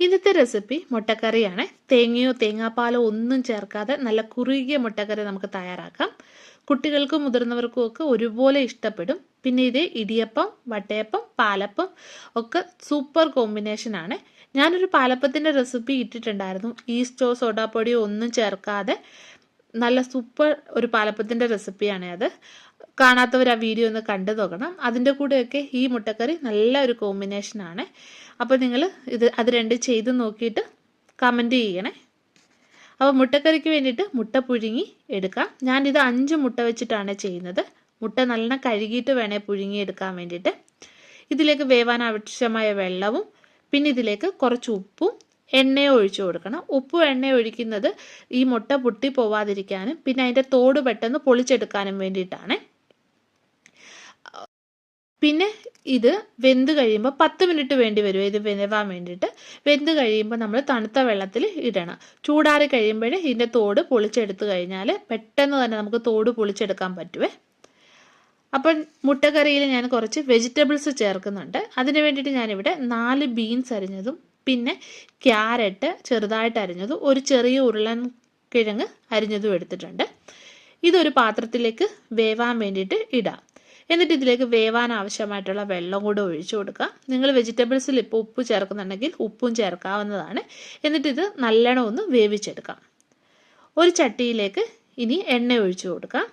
ഇന്നത്തെ റെസിപ്പി മുട്ടക്കറിയാണ്. തേങ്ങയോ തേങ്ങാപ്പാലോ ഒന്നും ചേർക്കാതെ നല്ല കുറുകിയ മുട്ടക്കറി നമുക്ക് തയ്യാറാക്കാം. കുട്ടികൾക്കും മുതിർന്നവർക്കും ഒക്കെ ഒരുപോലെ ഇഷ്ടപ്പെടും. പിന്നെ ഇത് ഇടിയപ്പം വട്ടയപ്പം പാലപ്പം ഒക്കെ സൂപ്പർ കോമ്പിനേഷനാണ് ഞാനൊരു പാലപ്പത്തിന്റെ റെസിപ്പി ഇട്ടിട്ടുണ്ടായിരുന്നു. ഈസ്റ്റോ സോഡാപ്പൊടിയോ ഒന്നും ചേർക്കാതെ നല്ല സൂപ്പർ ഒരു പാലപ്പത്തിന്റെ റെസിപ്പിയാണ് അത്. കാണാത്തവർ ആ വീഡിയോ ഒന്ന് കണ്ടു നോക്കണം. അതിന്റെ കൂടെയൊക്കെ ഈ മുട്ടക്കറി നല്ല ഒരു കോമ്പിനേഷനാണ് അപ്പോൾ നിങ്ങൾ ഇത് അത് രണ്ട് ചെയ്ത് നോക്കിയിട്ട് കമന്റ് ചെയ്യണേ. അപ്പോൾ മുട്ടക്കറിക്ക് വേണ്ടിയിട്ട് മുട്ട പുഴുങ്ങി എടുക്കാം. ഞാനിത് അഞ്ച് മുട്ട വെച്ചിട്ടാണ് ചെയ്യുന്നത്. മുട്ട നല്ലോണം കഴുകിയിട്ട് വേണേ പുഴുങ്ങി എടുക്കാൻ വേണ്ടിയിട്ട്. ഇതിലേക്ക് വേവാൻ ആവശ്യമായ വെള്ളവും പിന്നെ ഇതിലേക്ക് കുറച്ച് ഉപ്പും എണ്ണയോ ഒഴിച്ചു കൊടുക്കണം. ഉപ്പും എണ്ണയും ഒഴിക്കുന്നത് ഈ മുട്ട പൊട്ടി പോവാതിരിക്കാനും പിന്നെ അതിന്റെ തോട് പെട്ടെന്ന് പൊളിച്ചെടുക്കാനും വേണ്ടിയിട്ടാണ്. പിന്നെ ഇത് വെന്ത് കഴിയുമ്പോൾ പത്ത് മിനിറ്റ് വേണ്ടി വരും. ഇത് വെന്തുവാൻ വേണ്ടിയിട്ട്. വെന്ത് കഴിയുമ്പോൾ നമ്മൾ തണുത്ത വെള്ളത്തിൽ ഇടണം. ചൂടാറി കഴിയുമ്പോൾ ഇതിന്റെ തോട് പൊളിച്ചെടുത്ത് കഴിഞ്ഞാൽ പെട്ടെന്ന് തന്നെ നമുക്ക് തോട് പൊളിച്ചെടുക്കാൻ പറ്റുമേ അപ്പം മുട്ടക്കറിയിൽ ഞാൻ കുറച്ച് വെജിറ്റബിൾസ് ചേർക്കുന്നുണ്ട്. അതിന് വേണ്ടിയിട്ട് ഞാനിവിടെ നാല് ബീൻസ് അരിഞ്ഞതും പിന്നെ ക്യാരറ്റ് ചെറുതായിട്ട് അരിഞ്ഞതും ഒരു ചെറിയ ഉരുളൻ കിഴങ്ങ് അരിഞ്ഞതും എടുത്തിട്ടുണ്ട്. ഇതൊരു പാത്രത്തിലേക്ക് വേവാൻ വേണ്ടിയിട്ട് ഇടാം. എന്നിട്ട് ഇതിലേക്ക് വേവാൻ ആവശ്യമായിട്ടുള്ള വെള്ളം കൂടെ ഒഴിച്ചു കൊടുക്കുക. നിങ്ങൾ വെജിറ്റബിൾസിൽ ഇപ്പോൾ ഉപ്പ് ചേർക്കുന്നുണ്ടെങ്കിൽ ഉപ്പും ചേർക്കാവുന്നതാണ്. എന്നിട്ട് ഇത് നല്ലോണം ഒന്ന് വേവിച്ചെടുക്കാം. ഒരു ചട്ടിയിലേക്ക് ഇനി എണ്ണ ഒഴിച്ചു കൊടുക്കാം.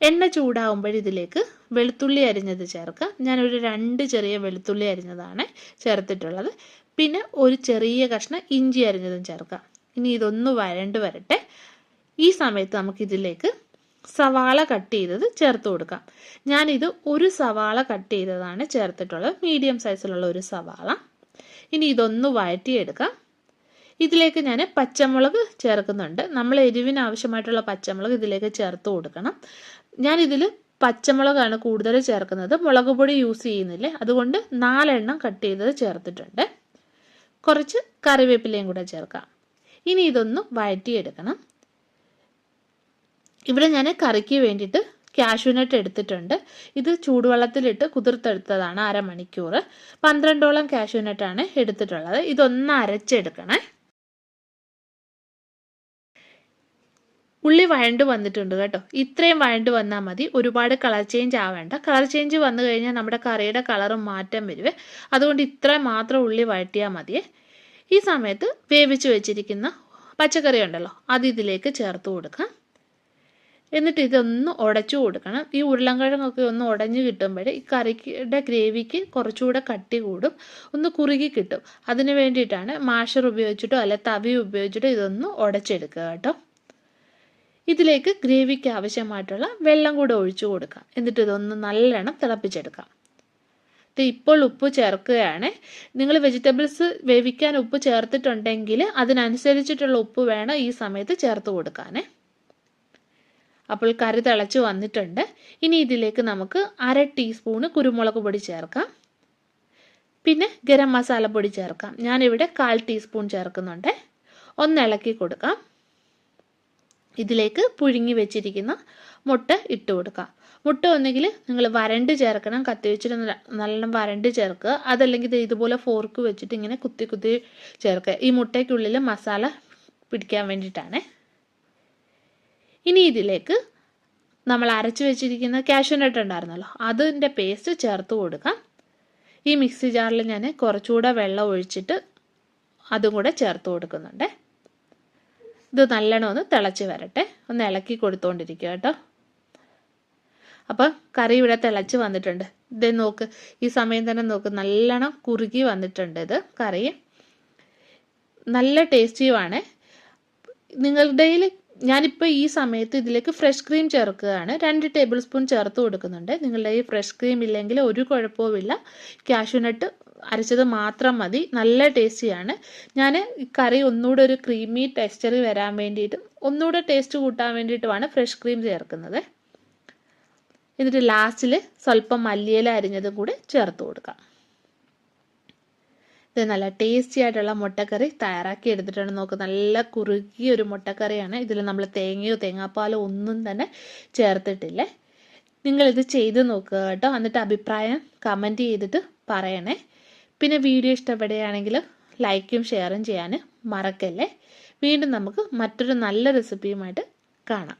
എണ്ണ ചൂടാകുമ്പോൾ ഇതിലേക്ക് വെളുത്തുള്ളി അരിഞ്ഞത് ചേർക്കാം ഞാനൊരു രണ്ട് ചെറിയ വെളുത്തുള്ളി അരിഞ്ഞതാണ് ചേർത്തിട്ടുള്ളത്. പിന്നെ ഒരു ചെറിയ കഷ്ണം ഇഞ്ചി അരിഞ്ഞതും ചേർക്കാം. ഇനി ഇതൊന്ന് വരണ്ട് വരട്ടെ. ഈ സമയത്ത് നമുക്കിതിലേക്ക് സവാള കട്ട് ചെയ്തത് ചേർത്ത് കൊടുക്കാം. ഞാനിത് ഒരു സവാള കട്ട് ചെയ്തതാണ് ചേർത്തിട്ടുള്ളത്. മീഡിയം സൈസിലുള്ള ഒരു സവാള. ഇനി ഇതൊന്ന് വഴറ്റിയെടുക്കാം. ഇതിലേക്ക് ഞാൻ പച്ചമുളക് ചേർക്കുന്നുണ്ട്. നമ്മൾ എരിവിന് ആവശ്യമായിട്ടുള്ള പച്ചമുളക് ഇതിലേക്ക് ചേർത്ത് കൊടുക്കണം. ഞാനിതിൽ പച്ചമുളകാണ് കൂടുതൽ ചേർക്കുന്നത്. മുളക് പൊടി യൂസ് ചെയ്യുന്നില്ലേ? അതുകൊണ്ട് നാലെണ്ണം കട്ട് ചെയ്തത് ചേർത്തിട്ടുണ്ട്. കുറച്ച് കറിവേപ്പിലയും കൂടെ ചേർക്കാം. ഇനി ഇതൊന്ന് വഴറ്റിയെടുക്കണം. ഇവിടെ ഞാൻ കറിക്ക് വേണ്ടിയിട്ട് കാഷ്യൂനട്ട് എടുത്തിട്ടുണ്ട്. ഇത് ചൂടുവെള്ളത്തിലിട്ട് കുതിർത്തെടുത്തതാണ് അരമണിക്കൂർ പന്ത്രണ്ടോളം കാഷ്യൂനട്ടാണ് എടുത്തിട്ടുള്ളത്. ഇതൊന്ന് അരച്ചെടുക്കണേ. ഉള്ളി വഴണ്ട് വന്നിട്ടുണ്ട് കേട്ടോ. ഇത്രയും വഴണ്ട് വന്നാൽ മതി. ഒരുപാട് കളർ ചേഞ്ച് ആവേണ്ട. കളർ ചേഞ്ച് വന്നു കഴിഞ്ഞാൽ നമ്മുടെ കറിയുടെ കളറും മാറ്റം വരുവേ. അതുകൊണ്ട് ഇത്ര മാത്രം ഉള്ളി വഴറ്റിയാൽ മതിയേ. ഈ സമയത്ത് വേവിച്ച് വെച്ചിരിക്കുന്ന പച്ചക്കറി ഉണ്ടല്ലോ അത് ഇതിലേക്ക് ചേർത്ത് കൊടുക്കാം. എന്നിട്ട് ഇതൊന്ന് ഉടച്ചു കൊടുക്കണം. ഈ ഉരുളൻകിഴങ്ങൊക്കെ ഒന്ന് ഉടഞ്ഞു കിട്ടുമ്പോഴേ ഈ കറിയുടെ ഗ്രേവിക്ക് കുറച്ചുകൂടെ കട്ടി കൂടും. ഒന്ന് കുറുകി കിട്ടും. അതിന് വേണ്ടിയിട്ടാണ് മാഷർ ഉപയോഗിച്ചിട്ടോ അല്ലെ തവി ഉപയോഗിച്ചിട്ടോ ഇതൊന്ന് ഉടച്ചെടുക്കുക കേട്ടോ. ഇതിലേക്ക് ഗ്രേവിക്ക് ആവശ്യമായിട്ടുള്ള വെള്ളം കൂടെ ഒഴിച്ചു കൊടുക്കാം. എന്നിട്ട് ഇതൊന്ന് നല്ലോണം തിളപ്പിച്ചെടുക്കാം. ഇപ്പോൾ ഉപ്പ് ചേർക്കുകയാണ്. നിങ്ങൾ വെജിറ്റബിൾസ് വേവിക്കാൻ ഉപ്പ് ചേർത്തിട്ടുണ്ടെങ്കിൽ അതിനനുസരിച്ചിട്ടുള്ള ഉപ്പ് വേണം ഈ സമയത്ത് ചേർത്ത് കൊടുക്കാനേ. അപ്പോൾ കറി തിളച്ച് വന്നിട്ടുണ്ട്. ഇനി ഇതിലേക്ക് നമുക്ക് അര ടീസ്പൂണ് കുരുമുളക് പൊടി ചേർക്കാം. പിന്നെ ഗരം മസാല പൊടി ചേർക്കാം. ഞാനിവിടെ കാൽ ടീസ്പൂൺ ചേർക്കുന്നുണ്ട്. ഒന്ന് ഇളക്കി കൊടുക്കാം. ഇതിലേക്ക് പുഴുങ്ങി വെച്ചിരിക്കുന്ന മുട്ട ഇട്ട് കൊടുക്കാം. മുട്ട ഒന്നെങ്കിൽ നിങ്ങൾ വരണ്ട് ചേർക്കണം കത്തി വെച്ചിട്ട് നല്ല വരണ്ട് ചേർക്കുക. അതല്ലെങ്കിൽ ഇതുപോലെ ഫോർക്ക് വെച്ചിട്ട് ഇങ്ങനെ കുത്തി കുത്തി ചേർക്കുക. ഈ മുട്ടയ്ക്കുള്ളിൽ മസാല പിടിക്കാൻ വേണ്ടിയിട്ടാണ്. ഇനി ഇതിലേക്ക് നമ്മൾ അരച്ച് വെച്ചിരിക്കുന്ന കാഷ്യൂനട്ട് ഉണ്ടായിരുന്നല്ലോ അതിന്റെ പേസ്റ്റ് ചേർത്ത് കൊടുക്കാം. ഈ മിക്സി ജാറിൽ ഞാൻ കുറച്ചുകൂടെ വെള്ളം ഒഴിച്ചിട്ട് അതും കൂടെ ചേർത്ത് കൊടുക്കുന്നുണ്ട്. ഇത് നല്ലോണം ഒന്ന് തിളച്ച് വരട്ടെ ഒന്ന് ഇളക്കി കൊടുത്തുകൊണ്ടിരിക്കുക കേട്ടോ. അപ്പം കറി ഇവിടെ തിളച്ച് വന്നിട്ടുണ്ട്. ഇത് നോക്ക് ഈ സമയം തന്നെ നോക്ക് നല്ലോണം കുറുകി വന്നിട്ടുണ്ട് ഇത് കറി. നല്ല ടേസ്റ്റിയുമാണ്. നിങ്ങളുടെ ഞാനിപ്പോൾ ഈ സമയത്ത് ഇതിലേക്ക് ഫ്രഷ് ക്രീം ചേർക്കുകയാണ്. രണ്ട് ടേബിൾ സ്പൂൺ ചേർത്ത് കൊടുക്കുന്നുണ്ട്. നിങ്ങളുടെ ഈ ഫ്രഷ് ക്രീം ഇല്ലെങ്കിൽ ഒരു കുഴപ്പവുമില്ല കാഷ്യൂനട്ട് അരച്ചത് മാത്രം മതി. നല്ല ടേസ്റ്റിയാണ് ഞാൻ കറി ഒന്നുകൂടെ ഒരു ക്രീമി ടെക്സ്ചർ വരാൻ വേണ്ടിയിട്ട് ഒന്നുകൂടെ ടേസ്റ്റ് കൂട്ടാൻ വേണ്ടിയിട്ടുമാണ് ഫ്രഷ് ക്രീം ചേർക്കുന്നത്. എന്നിട്ട് ലാസ്റ്റിൽ സ്വല്പം മല്ലിയില അരിഞ്ഞതും കൂടി ചേർത്ത് കൊടുക്കാം. ഇത് നല്ല ടേസ്റ്റി ആയിട്ടുള്ള മുട്ടക്കറി തയ്യാറാക്കി എടുത്തിട്ടാണ് നോക്ക് നല്ല കുറുകിയ ഒരു മുട്ടക്കറിയാണ്. ഇതിൽ നമ്മൾ തേങ്ങയോ തേങ്ങാപ്പാലോ ഒന്നും തന്നെ ചേർത്തിട്ടില്ലേ? നിങ്ങളിത് ചെയ്ത് നോക്കുക കേട്ടോ. എന്നിട്ട് അഭിപ്രായം കമന്റ് ചെയ്തിട്ട് പറയണേ. പിന്നെ വീഡിയോ ഇഷ്ടപ്പെടുകയാണെങ്കിൽ ലൈക്കും ഷെയറും ചെയ്യാൻ മറക്കല്ലേ? വീണ്ടും നമുക്ക് മറ്റൊരു നല്ല റെസിപ്പിയുമായിട്ട് കാണാം.